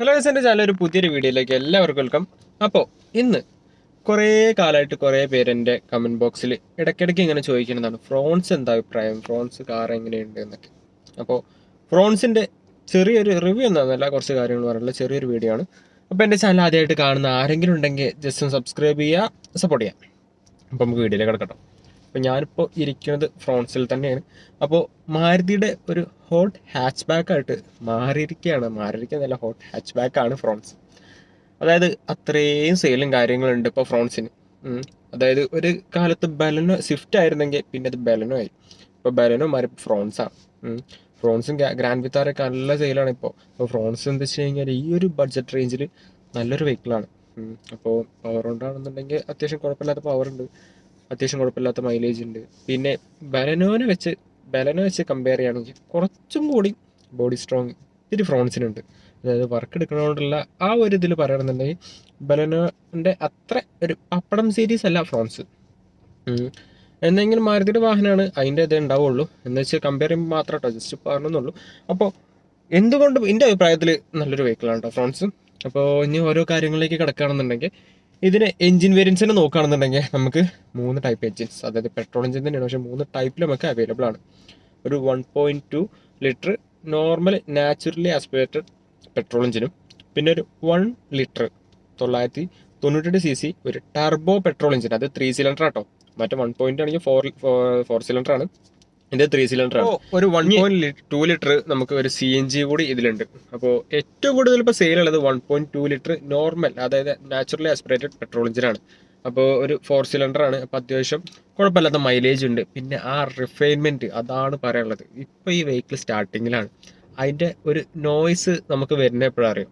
Hello എന്റെ channel ഒരു പുതിയൊരു വീഡിയോയിലേക്ക് എല്ലാവർക്കും വെൽക്കം അപ്പോൾ ഇന്ന് കുറേ കാലമായിട്ട് കുറേ പേര് എന്റെ കമന്റ് ബോക്സിൽ ഇടയ്ക്കിടയ്ക്ക് ഇങ്ങനെ ചോദിക്കുന്നതാണ് ഫ്രോൺസ് എന്താ അഭിപ്രായം? ഫ്രോൺസ് കാർ എങ്ങനെയുണ്ട്? എന്നൊക്കെ. അപ്പോൾ ഫ്രോൺസിന്റെ ചെറിയൊരു റിവ്യൂ എന്നല്ല കുറച്ച് കാര്യങ്ങൾ പറയാനുള്ള ചെറിയൊരു വീഡിയോ ആണ്. അപ്പോൾ എന്റെ ചാനൽ ആദ്യമായിട്ട് കാണുന്ന ആരെങ്കിലും ഉണ്ടെങ്കിൽ ജസ്റ്റ് ഒന്ന് സബ്സ്ക്രൈബ് ചെയ്യുക സപ്പോർട്ട് ചെയ്യാം. അപ്പോൾ നമുക്ക് വീഡിയോയിലേക്ക് കിടക്കട്ടോ അപ്പോൾ ഞാനിപ്പോൾ ഇരിക്കുന്നത് ഫ്രോൺസിൽ തന്നെയാണ്. അപ്പോൾ മാരുതിയുടെ ഒരു ഹോട്ട് ഹാച്ച് ബാക്ക് ആയിട്ട് മാറിയിരിക്കുകയാണ് മാറിയിരിക്കുന്നതല്ല ഹോട്ട് ഹാച്ച് ആണ് ഫ്രോൺസ്. അതായത് അത്രയും സെയിലും കാര്യങ്ങളുണ്ട് ഇപ്പോൾ ഫ്രോൺസിന്. അതായത് ഒരു കാലത്ത് ബലനോ സ്വിഫ്റ്റ് ആയിരുന്നെങ്കിൽ പിന്നെ അത് ബലനോ ആയി. ഇപ്പോൾ ബലനോ മാറി ഫ്രോൺസാണ് ഫ്രോൺസും. ഗ്രാൻഡ് വിത്താറൊക്കെ നല്ല സെയിലാണ് ഇപ്പോൾ അപ്പോൾ ഫ്രോൺസ് എന്താ വെച്ച് കഴിഞ്ഞാൽ ഈ ഒരു ബഡ്ജറ്റ് റേഞ്ചിൽ നല്ലൊരു വെഹിക്കിളാണ് അപ്പോൾ പവർ ഉണ്ടാണെന്നുണ്ടെങ്കിൽ അത്യാവശ്യം കുഴപ്പമില്ലാത്ത പവർ ഉണ്ട്. അത്യാവശ്യം കുഴപ്പമില്ലാത്ത മൈലേജ് ഉണ്ട്. പിന്നെ ബലനോനെ വെച്ച് ബലനോ വെച്ച് കമ്പയർ ചെയ്യുകയാണെങ്കിൽ കുറച്ചും കൂടി ബോഡി സ്ട്രോങ് ഇത്തിരി ഫ്രോൺസിനുണ്ട് അതായത് വർക്ക് എടുക്കണോണ്ടുള്ള ആ ഒരു ഇതിൽ പറയണമെന്നുണ്ടെങ്കിൽ ബലനോന്റെ അത്ര ഒരു പപ്പടം സീരീസ് അല്ല ഫ്രോൺസ് എന്തെങ്കിലും മാരുതിയുടെ വാഹനമാണ് അതിന്റെ ഇതേ ഉണ്ടാവുള്ളൂ. എന്ന് വെച്ചാൽ കമ്പയർ ചെയ്യുമ്പോൾ മാത്രം കേട്ടോ ജസ്റ്റ് പറഞ്ഞെന്നുള്ളൂ. അപ്പോൾ എന്തുകൊണ്ടും എന്റെ അഭിപ്രായത്തിൽ നല്ലൊരു വെഹിക്കിളാണ് കേട്ടോ ഫ്രോൺസ് അപ്പോൾ ഇനി ഓരോ കാര്യങ്ങളിലേക്ക് കിടക്കുകയാണെന്നുണ്ടെങ്കിൽ ഇതിന് എഞ്ചിൻ തന്നെ നോക്കുകയാണെന്നുണ്ടെങ്കിൽ നമുക്ക് മൂന്ന് ടൈപ്പ് എഞ്ചിൻസ് അതായത് പെട്രോൾ എഞ്ചിൻ തന്നെയാണ്. പക്ഷേ മൂന്ന് ടൈപ്പിൽ നമുക്ക് അവൈലബിൾ ആണ്. ഒരു one point two litre normal naturally aspirated petrol എഞ്ചിനും പിന്നെ ഒരു വൺ ലിറ്റർ തൊള്ളായിരത്തി തൊണ്ണൂറ്റെട്ട് സി സി ഒരു ടർബോ പെട്രോൾ എഞ്ചിൻ അത് ത്രീ സിലിണ്ടർ ആട്ടോ. മറ്റേ വൺ പോയിന്റ് ആണെങ്കിൽ ഫോർ ഫോർ സിലിണ്ടർ ആണ്. ഇതിന്റെ ത്രീ സിലിണ്ടർ ആണ്. ഒരു വൺ പോയിന്റ് ടു ലിറ്റർ നമുക്ക് ഒരു സി എൻ ജി കൂടി ഇതിലുണ്ട്. അപ്പോൾ ഏറ്റവും കൂടുതൽ ഇപ്പോൾ സെയിൽ ഉള്ളത് one point two litre normal അതായത് നാച്ചുറലി ആസ്പിറേറ്റഡ് പെട്രോൾ എഞ്ചിനാണ് അപ്പോൾ ഒരു ഫോർ സിലിണ്ടർ ആണ്. അപ്പോൾ അത്യാവശ്യം കുഴപ്പമില്ലാത്ത മൈലേജ് ഉണ്ട്. പിന്നെ ആ റിഫൈൻമെന്റ് അതാണ് പറയാനുള്ളത്. ഇപ്പോൾ ഈ വെഹിക്കിൾ സ്റ്റാർട്ടിങ്ങിലാണ് അതിന്റെ ഒരു നോയ്സ് നമുക്ക് വരുന്ന എപ്പോഴും അറിയാം?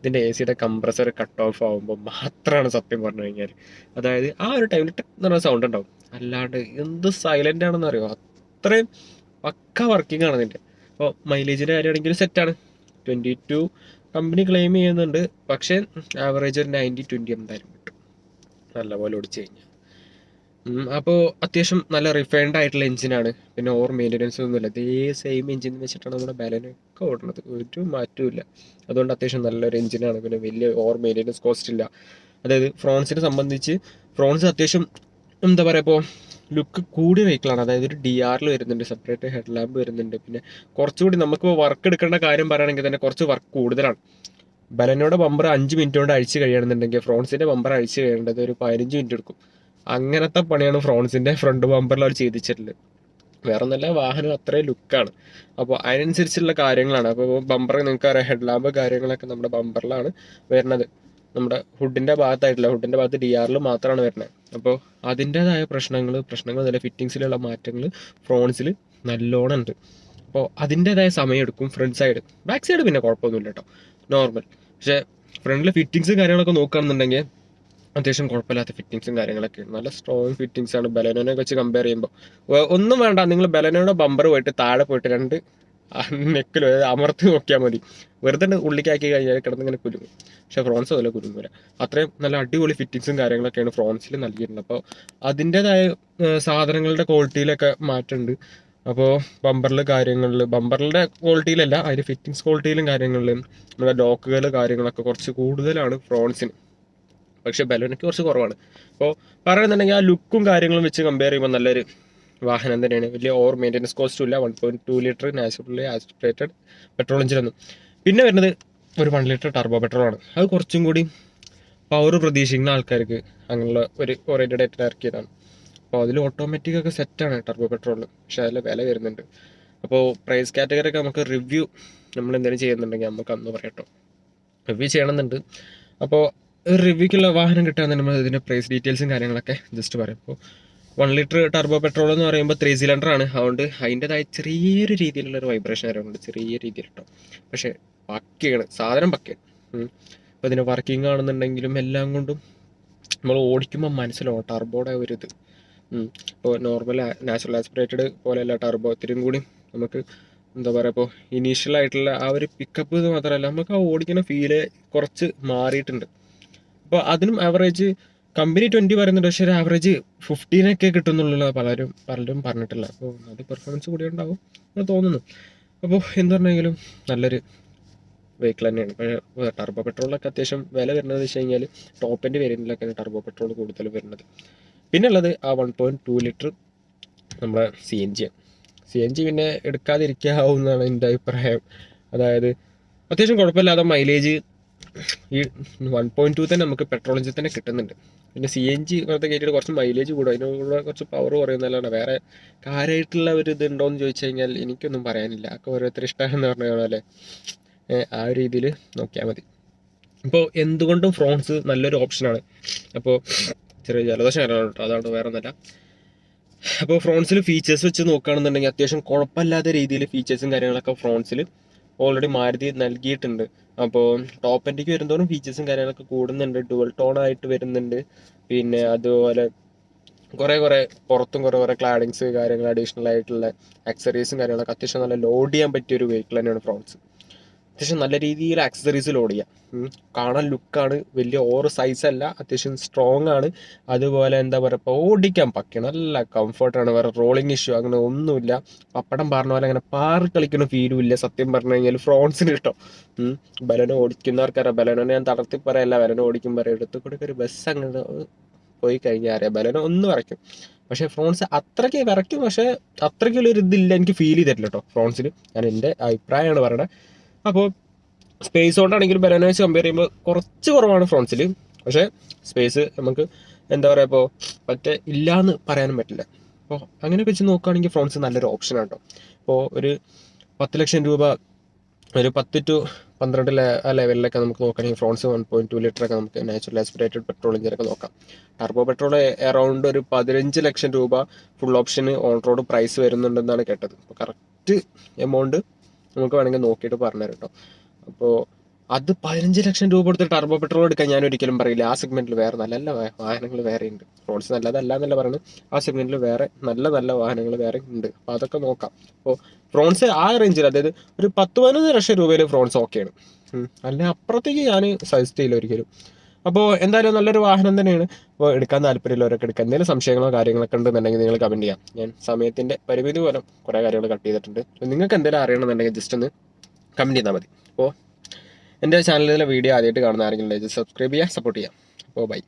ഇതിന്റെ എ സിയുടെ കംപ്രസർ കട്ട് ഓഫ് ആകുമ്പോൾ മാത്രമാണ് സത്യം പറഞ്ഞു കഴിഞ്ഞാൽ അതായത് ആ ഒരു ടൈമിൽ എന്ന് പറഞ്ഞ സൗണ്ട് ഉണ്ടാവും. അല്ലാണ്ട് എന്ത് സൈലന്റ് ആണെന്ന് അറിയോ? അത്രയും പക്ക വർക്കിംഗ് ആണ് ഇതിന്റെ അപ്പോൾ മൈലേജിന്റെ കാര്യമാണെങ്കിലും സെറ്റാണ് ട്വന്റി ടു കമ്പനി ക്ലെയിം ചെയ്യുന്നുണ്ട്. പക്ഷേ ആവറേജ് ഒരു നയന്റി ട്വന്റി എന്തായാലും കിട്ടും. നല്ലപോലെ ഓടിച്ചു കഴിഞ്ഞാൽ അപ്പോൾ അത്യാവശ്യം നല്ല റിഫൈൻഡ് ആയിട്ടുള്ള എഞ്ചിനാണ് പിന്നെ ഓവർ മെയിന്റനൻസ് ഒന്നുമില്ല ഇതേ സെയിം എഞ്ചിൻ വെച്ചിട്ടാണ് നമ്മുടെ ബാലനൊക്കെ ഓടുന്നത്. ഒരു മാറ്റവും ഇല്ല. അതുകൊണ്ട് അത്യാവശ്യം നല്ലൊരു എഞ്ചിനാണ് പിന്നെ വലിയ ഓവർ മെയിന്റനൻസ് കോസ്റ്റ് ഇല്ല. അതായത് ഫ്രോൺസിനെ സംബന്ധിച്ച് ഫ്രോൺസ് അത്യാവശ്യം എന്താ പറയുക ഇപ്പോൾ ലുക്ക് കൂടിയ വെഹിക്കിളാണ് അതായത് ഒരു ഡി ആറിൽ വരുന്നുണ്ട് സെപ്പറേറ്റ് ഹെഡ് ലാമ്പ് വരുന്നുണ്ട്. പിന്നെ കുറച്ചുകൂടി നമുക്കിപ്പോൾ വർക്ക് എടുക്കേണ്ട കാര്യം പറയുകയാണെങ്കിൽ തന്നെ കുറച്ച് വർക്ക് കൂടുതലാണ്. ബലനോടെ ബമ്പർ അഞ്ച് മിനിറ്റ് കൊണ്ട് അഴിച്ച് കഴിയണമെന്നുണ്ടെങ്കിൽ ഫ്രോൺസിന്റെ ബമ്പർ അഴിച്ച് കഴിയേണ്ടത് ഒരു പതിനഞ്ച് മിനിറ്റ് എടുക്കും. അങ്ങനത്തെ പണിയാണ് ഫ്രോൺസിന്റെ ഫ്രണ്ട് ബമ്പറിൽ അവർ ചെയ്തിട്ടുള്ളത്. വേറെ നല്ല വാഹനം അത്രയും ലുക്കാണ് അപ്പോൾ അതിനനുസരിച്ചുള്ള കാര്യങ്ങളാണ്. അപ്പോൾ ബമ്പർ നിങ്ങൾക്ക് അറിയാം ഹെഡ് ലാമ്പ് കാര്യങ്ങളൊക്കെ നമ്മുടെ ബമ്പറിലാണ് വരുന്നത്. നമ്മുടെ ഹുഡിന്റെ ഭാഗത്തായിട്ടില്ല. ഹുഡിന്റെ ഭാഗത്ത് ഡി ആറിൽ മാത്രമാണ് വരുന്നത് അപ്പോൾ അതിന്റേതായ പ്രശ്നങ്ങൾ പ്രശ്നങ്ങൾ നല്ല ഫിറ്റിങ്സിലുള്ള മാറ്റങ്ങൾ ഫ്രോൺസിൽ നല്ലോണം ഉണ്ട്. അപ്പോൾ അതിന്റേതായ സമയം എടുക്കും ഫ്രണ്ട് സൈഡ് ബാക്ക് സൈഡ് പിന്നെ കുഴപ്പമൊന്നുമില്ല കേട്ടോ നോർമൽ പക്ഷേ ഫ്രണ്ടിലെ ഫിറ്റിങ്സ് കാര്യങ്ങളൊക്കെ നോക്കുകയാണെന്നുണ്ടെങ്കിൽ അത്യാവശ്യം കുഴപ്പമില്ലാത്ത ഫിറ്റിങ്സും കാര്യങ്ങളൊക്കെ നല്ല സ്ട്രോങ് ഫിറ്റിങ്സ് ആണ്. ബലനോനെ വെച്ച് കമ്പയർ ചെയ്യുമ്പോൾ ഒന്നും വേണ്ട. നിങ്ങൾ ബലനോയുടെ ബമ്പർ പോയിട്ട് താഴെ പോയിട്ട് രണ്ട് നെക്കിലോ അമർത്തി നോക്കിയാൽ മതി. വെറുതെ ഉള്ളിക്കാക്കി കഴിഞ്ഞാൽ കിടന്നിങ്ങനെ കുലുങ്ങും. പക്ഷെ ഫ്രോൺസ് അതുപോലെ കുലുങ്ങൂല. അത്രയും നല്ല അടിപൊളി ഫിറ്റിങ്സും കാര്യങ്ങളൊക്കെയാണ് ഫ്രോൺസിൽ നൽകിയിട്ടുള്ളത് അപ്പോൾ അതിന്റെതായ സാധനങ്ങളുടെ ക്വാളിറ്റിയിലൊക്കെ മാറ്റമുണ്ട്. അപ്പോൾ ബമ്പറിൽ കാര്യങ്ങളിൽ ബമ്പറിന്റെ ക്വാളിറ്റിയിലല്ല അതിന്റെ ഫിറ്റിങ്സ് ക്വാളിറ്റിയിലും കാര്യങ്ങളിലും നമ്മുടെ ലോക്കുകൾ കാര്യങ്ങളൊക്കെ കുറച്ച് കൂടുതലാണ് ഫ്രോൺസിന്. പക്ഷേ ബലോനയ്ക്ക് കുറച്ച് കുറവാണ്. അപ്പോൾ പറയുന്നുണ്ടെങ്കിൽ ആ ലുക്കും കാര്യങ്ങളും വെച്ച് കമ്പയർ ചെയ്യുമ്പോൾ നല്ലൊരു വാഹനം തന്നെയാണ്. വലിയ ഓവർ മെയിന്റനൻസ് കോസ്റ്റും ഇല്ല. One point two litre naturally aspirated petrol എഞ്ചിനൊന്നും പിന്നെ വരുന്നത് ഒരു വൺ ലിറ്റർ ടർബോ പെട്രോൾ ആണ്. അത് കുറച്ചും കൂടി പവർ പ്രതീക്ഷിക്കുന്ന ആൾക്കാർക്ക് അങ്ങനെയുള്ള ഒരു ഓറിയന്റഡ് ആയിട്ട് ഇറക്കിയതാണ്. അപ്പോൾ അതിൽ ഓട്ടോമാറ്റിക് ഒക്കെ സെറ്റാണ് ടർബോ പെട്രോൾ പക്ഷേ അതിൽ വില വരുന്നുണ്ട്. അപ്പോൾ പ്രൈസ് കാറ്റഗറി ഒക്കെ നമുക്ക് റിവ്യൂ നമ്മൾ എന്തെങ്കിലും ചെയ്യുന്നുണ്ടെങ്കിൽ നമുക്ക് അന്ന് പറയട്ടോ റിവ്യൂ ചെയ്യണമെന്നുണ്ട്. അപ്പോൾ റിവ്യൂക്കുള്ള വാഹനം കിട്ടുകയാണെങ്കിൽ നമ്മൾ ഇതിന്റെ പ്രൈസ് ഡീറ്റെയിൽസും കാര്യങ്ങളൊക്കെ ജസ്റ്റ് പറയും. അപ്പോൾ വൺ ലിറ്റർ ടർബോ പെട്രോൾ എന്ന് പറയുമ്പോൾ ത്രീ സിലിണ്ടർ ആണ്. അതുകൊണ്ട് അതിന്റെതായ ചെറിയൊരു രീതിയിലുള്ള ഒരു വൈബ്രേഷൻ വരുന്നുണ്ട് ചെറിയ രീതിയിൽ കേട്ടോ പക്ഷേ പക്കയാണ്. സാധനം പക്കയാണ്. അപ്പോൾ ഇതിന്റെ വർക്കിംഗ് ആണെന്നുണ്ടെങ്കിലും എല്ലാം കൊണ്ടും നമ്മൾ ഓടിക്കുമ്പോൾ മനസ്സിലാവും. ടർബോയുടെ ഒരു ഇത്. ഇപ്പോൾ നോർമൽ നാച്ചുറൽ ആസ്പിറേറ്റഡ് പോലെയല്ല ടർബോ ഇത്രയും കൂടി നമുക്ക് എന്താ പറയുക ഇപ്പോൾ ഇനീഷ്യൽ ആയിട്ടുള്ള ആ ഒരു പിക്കപ്പ് ഇത് മാത്രമല്ല നമുക്ക് ആ ഓടിക്കുന്ന ഫീൽ കുറച്ച് മാറിയിട്ടുണ്ട്. അപ്പോൾ അതിനും ആവറേജ് കമ്പനി ട്വന്റി പറയുന്നുണ്ട്. പക്ഷേ ഒരു ആവറേജ് ഫിഫ്റ്റീനൊക്കെ കിട്ടുന്നുള്ളൂ പലരും പലരും പറഞ്ഞിട്ടില്ല അപ്പോൾ അത് പെർഫോമൻസ് കൂടി ഉണ്ടാവും എന്ന് തോന്നുന്നു. അപ്പോൾ എന്ത് പറഞ്ഞെങ്കിലും നല്ലൊരു വെഹിക്കിൾ തന്നെയാണ്. പക്ഷേ ടർബോ പെട്രോളിലൊക്കെ അത്യാവശ്യം വില വരുന്നത് വെച്ച് കഴിഞ്ഞാൽ ടോപ്പ് എന്റെ വേരിയന്റിലൊക്കെയാണ് ടർബോ പെട്രോൾ കൂടുതൽ വരുന്നത്. പിന്നെ ഉള്ളത് ആ വൺ പോയിന്റ് ടു ലിറ്റർ നമ്മുടെ സി എൻ ജി ആണ്. സി എൻ ജി പിന്നെ എടുക്കാതിരിക്കാവുന്നതാണ് എന്റെ അഭിപ്രായം. അതായത് അത്യാവശ്യം കുഴപ്പമില്ലാതെ മൈലേജ് ഈ വൺ പോയിന്റ് ടു തന്നെ നമുക്ക് പെട്രോൾ എഞ്ചിൻ തന്നെ കിട്ടുന്നുണ്ട്. പിന്നെ സി എൻ ജി വെറുതെ കയറ്റിയിട്ട് കുറച്ച് മൈലേജ് കൂടും. അതിനുള്ള കുറച്ച് പവർ കുറയുന്നതല്ലാണ് വേറെ കാര്യമായിട്ടുള്ള ഒരു ഇത് ഉണ്ടോയെന്ന് ചോദിച്ചു കഴിഞ്ഞാൽ എനിക്കൊന്നും പറയാനില്ല. ഒക്കെ ഓരോരുത്തർ ഇഷ്ടമാണെന്ന് പറഞ്ഞ പോലെ ആ ഒരു രീതിയിൽ നോക്കിയാൽ മതി. ഇപ്പോൾ എന്തുകൊണ്ടും ഫ്രോൺസ് നല്ലൊരു ഓപ്ഷനാണ് അപ്പോൾ ചെറിയ ജലദോഷം കേട്ടോ. അതാണ് വേറെ ഒന്നല്ല അപ്പോൾ ഫ്രോൺസിൽ ഫീച്ചേഴ്സ് വെച്ച് നോക്കുകയാണെന്നുണ്ടെങ്കിൽ അത്യാവശ്യം കുഴപ്പമില്ലാത്ത രീതിയിൽ ഫീച്ചേഴ്സും കാര്യങ്ങളൊക്കെ ഫ്രോൺസിൽ ഓൾറെഡി മാരുതി നൽകിയിട്ടുണ്ട്. അപ്പോൾ ടോപ്പ് എൻഡിക്ക് വരുന്നതോറും ഫീച്ചേഴ്സും കാര്യങ്ങളൊക്കെ കൂടുന്നുണ്ട്. ഡുവൽ ടോൺ ആയിട്ട് വരുന്നുണ്ട്. പിന്നെ അതുപോലെ കുറേ കുറേ പുറത്തും കുറേ കുറേ ക്ലാഡിങ്സ് കാര്യങ്ങൾ അഡീഷണൽ ആയിട്ടുള്ള അക്സറീസും കാര്യങ്ങളൊക്കെ അത്യാവശ്യം നല്ല ലോഡ് ചെയ്യാൻ പറ്റിയ ഒരു വെഹിക്കിൾ തന്നെയാണ് ഫ്രോൺസ് അത്യാവശ്യം നല്ല രീതിയിൽ ആക്സസറീസ് ലോഡ് ചെയ്യാം. കാണാൻ ലുക്കാണ് വലിയ ഓവർ സൈസ് അല്ല. അത്യാവശ്യം സ്ട്രോങ് ആണ്. അതുപോലെ എന്താ പറയുക ഇപ്പോൾ ഓടിക്കാൻ പക്കി നല്ല കംഫർട്ടാണ് വേറെ റോളിംഗ് ഇഷ്യൂ അങ്ങനെ ഒന്നുമില്ല. പപ്പടം പറഞ്ഞ പോലെ അങ്ങനെ പാറി കളിക്കുന്ന ഫീലും ഇല്ല. സത്യം പറഞ്ഞു കഴിഞ്ഞാൽ ഫ്രോൺസിന് കിട്ടും. ബലനോ ഓടിക്കുന്നവർക്കറിയാം ബലനോനെ ഞാൻ തളർത്തി പറയല്ല. ബലനോ ഓടിക്കും പറയാം എടുത്തു കൂടെ ഒരു ബസ് അങ്ങനെ പോയി കഴിഞ്ഞാൽ അറിയാം. ബലനോ ഒന്ന് വരയ്ക്കും. പക്ഷേ ഫ്രോൺസ് അത്രയ്ക്ക് വരയ്ക്കും. പക്ഷേ അത്രയ്ക്കുള്ളൊരു ഇതില്ല എനിക്ക് ഫീൽ ചെയ്തിട്ടില്ല കേട്ടോ ഫ്രോൺസിൽ ഞാൻ എന്റെ അഭിപ്രായമാണ് പറയണത് അപ്പോൾ സ്പേസ് കൊണ്ടാണെങ്കിലും ബനാന വെച്ച് കമ്പയർ ചെയ്യുമ്പോൾ കുറച്ച് കുറവാണ് ഫ്രോൺസിൽ പക്ഷേ സ്പേസ് നമുക്ക് എന്താ പറയുക ഇപ്പോൾ പറ്റേ ഇല്ലയെന്ന് പറയാനും പറ്റില്ല. അപ്പോൾ അങ്ങനെ വെച്ച് നോക്കുകയാണെങ്കിൽ ഫ്രോൺസ് നല്ലൊരു ഓപ്ഷനാണ് കേട്ടോ ഇപ്പോൾ ഒരു പത്ത് ലക്ഷം രൂപ ഒരു പത്ത് ടു പന്ത്രണ്ട് ആ ലെവലിലൊക്കെ നമുക്ക് നോക്കുകയാണെങ്കിൽ Fronx one point two litre ഒക്കെ നമുക്ക് നാച്ചുറൽ ആസ്പിറേറ്റഡ് പെട്രോൾ എഞ്ചിനൊക്കെ നോക്കാം. ടർബോ പെട്രോൾ എറൗണ്ട് ഒരു പതിനഞ്ച് ലക്ഷം രൂപ ഫുൾ ഓപ്ഷന് ഓൺ റോഡ് പ്രൈസ് വരുന്നുണ്ടെന്നാണ് കേട്ടത്. അപ്പോൾ കറക്റ്റ് എമൗണ്ട് നമുക്ക് വേണമെങ്കിൽ നോക്കിയിട്ട് പറഞ്ഞു കേട്ടോ. അപ്പോൾ അത് പതിനഞ്ച് ലക്ഷം രൂപ കൊടുത്ത് ടർബോ പെട്രോൾ എടുക്കാൻ ഞാൻ ഒരിക്കലും പറയില്ല. ആ സെഗ്മെന്റിൽ വേറെ നല്ല നല്ല വാഹനങ്ങൾ വേറെ ഉണ്ട്. റോഡ്സ് നല്ലതല്ല എന്നല്ല പറയുന്നത് ആ സെഗ്മെന്റിൽ വേറെ നല്ല നല്ല വാഹനങ്ങൾ വേറെ ഉണ്ട്. അപ്പോൾ അതൊക്കെ നോക്കാം. അപ്പോൾ ഫ്രോൺസ് ആ റേഞ്ചിൽ അതായത് ഒരു പത്ത് പതിനൊന്ന് ലക്ഷം രൂപയിൽ ഫ്രോൺസ് ഓക്കെയാണ് അല്ല അപ്പുറത്തേക്ക് ഞാൻ സജസ്റ്റ് ചെയ്യില്ല ഒരിക്കലും. അപ്പോൾ എന്തായാലും നല്ലൊരു വാഹനം തന്നെയാണ്. അപ്പോൾ എടുക്കാൻ താല്പര്യമുള്ളവരൊക്കെ എടുക്കാം എന്തെങ്കിലും സംശയങ്ങളോ കാര്യങ്ങളൊക്കെ ഉണ്ടെന്നുണ്ടെങ്കിൽ നിങ്ങൾ കമന്റ് ചെയ്യാം. ഞാൻ സമയത്തിന്റെ പരിമിതി മൂലം കുറേ കാര്യങ്ങൾ കട്ട് ചെയ്തിട്ടുണ്ട്. നിങ്ങൾക്ക് എന്തെങ്കിലും അറിയണമെന്നുണ്ടെങ്കിൽ ജസ്റ്റ് ഒന്ന് കമന്റ് ചെയ്താൽ മതി. അപ്പോൾ എന്റെ ചാനലിലെ വീഡിയോ ആദ്യമായിട്ട് കാണുന്ന ആരെങ്കിലും ജസ്റ്റ് സബ്സ്ക്രൈബ് ചെയ്യുക സപ്പോർട്ട് ചെയ്യാം അപ്പോൾ ബൈ